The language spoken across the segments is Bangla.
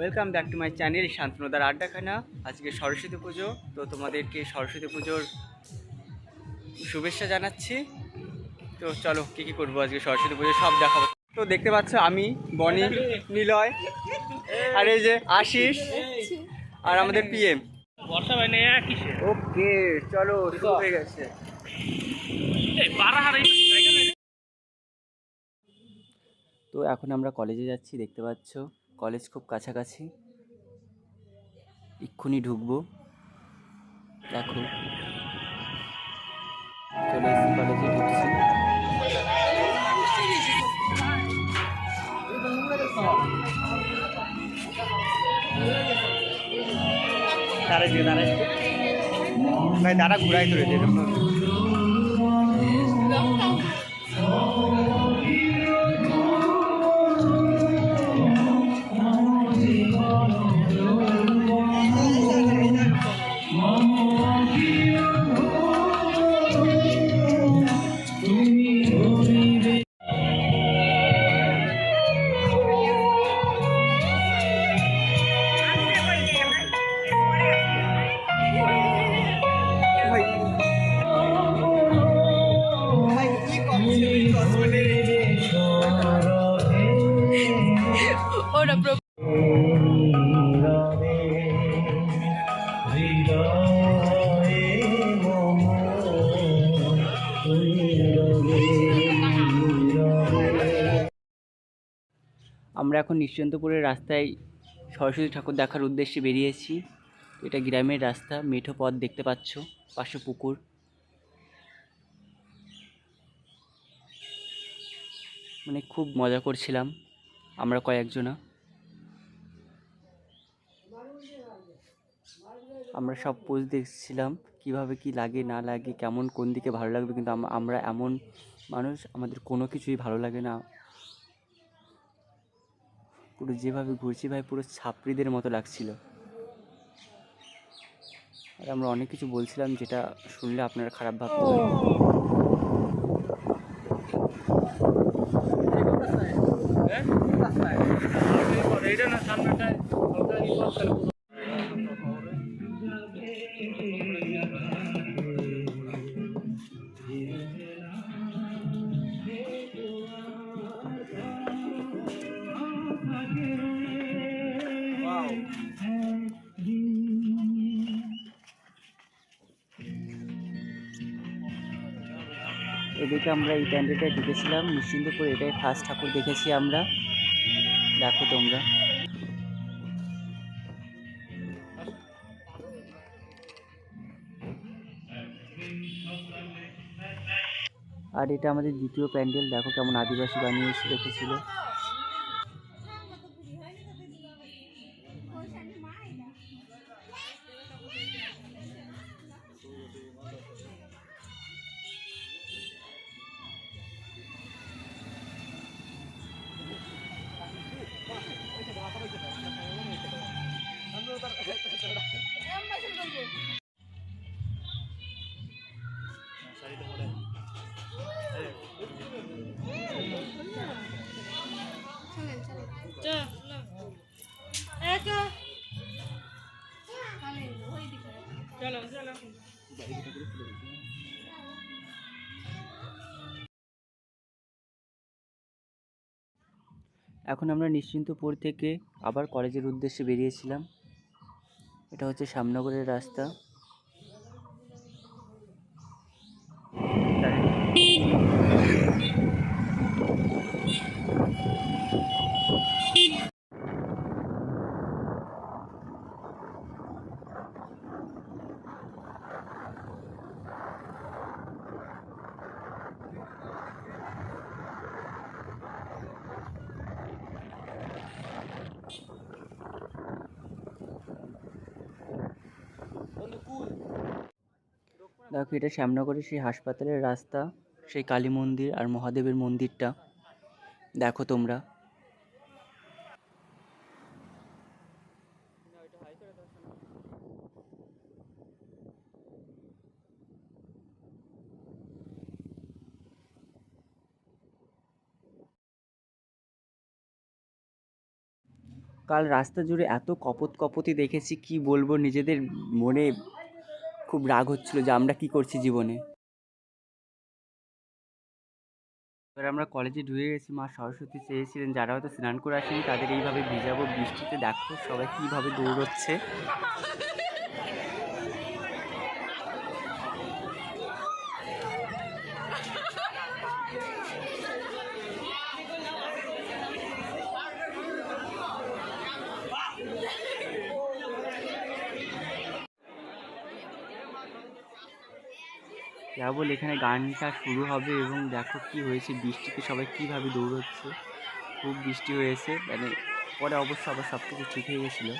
Welcome back to my channel শান্তনুদার আড্ডাখানা আজকে সরস্বতী পুজো তো তোমাদেরকে সরস্বতী পুজোর শুভেচ্ছা জানাচ্ছি। তো চলো কী কী করব আজকে সরস্বতী পুজো সব দেখাবো। তো দেখতে পাচ্ছ আমি বনি নিলয় আর এই যে আশিস আর আমাদের পিএম ওকে চলো শুরু হয়ে গেছে। তো এখন আমরা কলেজে যাচ্ছি দেখতে পাচ্ছ। কলেজ খুব কাছাকাছি। এক্ষুনি ঢুকবো। দেখো। কলেজে, ঢুকছি। দাঁড়াইছে দাঁড়াইছে ভাই দাঁড়া ঘুরাই ধরে যেরকম আমরা এখন নিশ্চন্তপুরের রাস্তায় সরস্বতী ঠাকুর দেখার উদ্দেশ্যে বেরিয়েছি। এটা গ্রামের রাস্তা, মেঠো পথ দেখতে পাচ্ছ, পাশে পুকুর। মানে খুব মজা করছিলাম আমরা কয়েকজনা। আমরা সব পোজ দেখছিলাম কীভাবে কি লাগে না লাগে কেমন কোন দিকে ভালো লাগবে কিন্তু আমরা এমন মানুষ আমাদের কোনো কিছুই ভালো লাগে না পুরো যেভাবে ঘুরছি ভাই পুরো ছাপড়িদের মতো লাগছিল আর আমরা অনেক কিছু বলছিলাম যেটা শুনলে আপনারা খারাপ ভাবতে এদিকে আমরা এই প্যান্ডেলটায় ঢুকেছিলাম নিশ্চিন্তপুর এটাই ফার্স্ট ঠাকুর দেখেছি আমরা। দেখো তোমরা। আর এটা আমাদের দ্বিতীয় প্যান্ডেল, দেখো কেমন আদিবাসী বানিয়ে রেখেছিল। এখন আমরা নিশ্চিন্তপুর থেকে আবার কলেজের উদ্দেশ্যে বেরিয়েছিলাম। এটা হচ্ছে শ্যামনগরের রাস্তা। দেখো, এটা শ্যামনগরের সেই হাসপাতালের রাস্তা, সেই কালী মন্দির আর মহাদেবের মন্দিরটা। দেখো তোমরা। কাল রাস্তা জুড়ে এত কপত কপতি দেখেছি, কি বলব নিজেদের মনে খুব রাগ হচ্ছিল যে আমরা কি করছি জীবনে। এবার আমরা কলেজে ঢুকে গেছি, মা সরস্বতী চেয়েছিলেন যারা হয়তো স্নান করে আসেনি তাদের এইভাবে ভিজাবো বৃষ্টিতে, দেখো সবাই কীভাবে দৌড়চ্ছে। কেবল এখানে গানটা শুরু হবে এবং দেখো কি হয়েছে, বৃষ্টিতে সবাই কীভাবে দৌড়চ্ছে, খুব বৃষ্টি হয়েছে মানে পরে অবশ্য আবার সব কিছু ঠিক হয়ে গেছিল।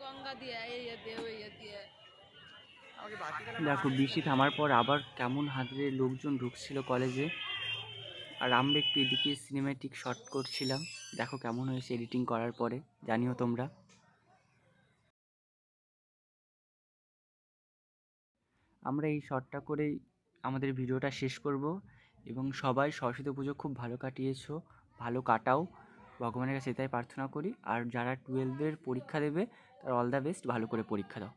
গঙ্গা এই দিয়ে। দেখো বৃষ্টি থামার পর আবার কেমন হাতরে লোকজন ঢুকছিল কলেজে। আর আমরা একটু এদিকে সিনেম্যাটিক শট করছিলাম। দেখো কেমন হয়েছে এডিটিং করার পরে। জানিও তোমরা। আমরা এই শটটা করেই আমাদের ভিডিওটা শেষ করব। এবং সবাই সরস্বতী পুজো খুব ভালো কাটিয়েছো ভালো কাটাও। ভগবানের কাছে এটাই প্রার্থনা করি। আর যারা টুয়েলভের পরীক্ষা দেবে তারা অল দ্য বেস্ট ভালো করে পরীক্ষা দাও।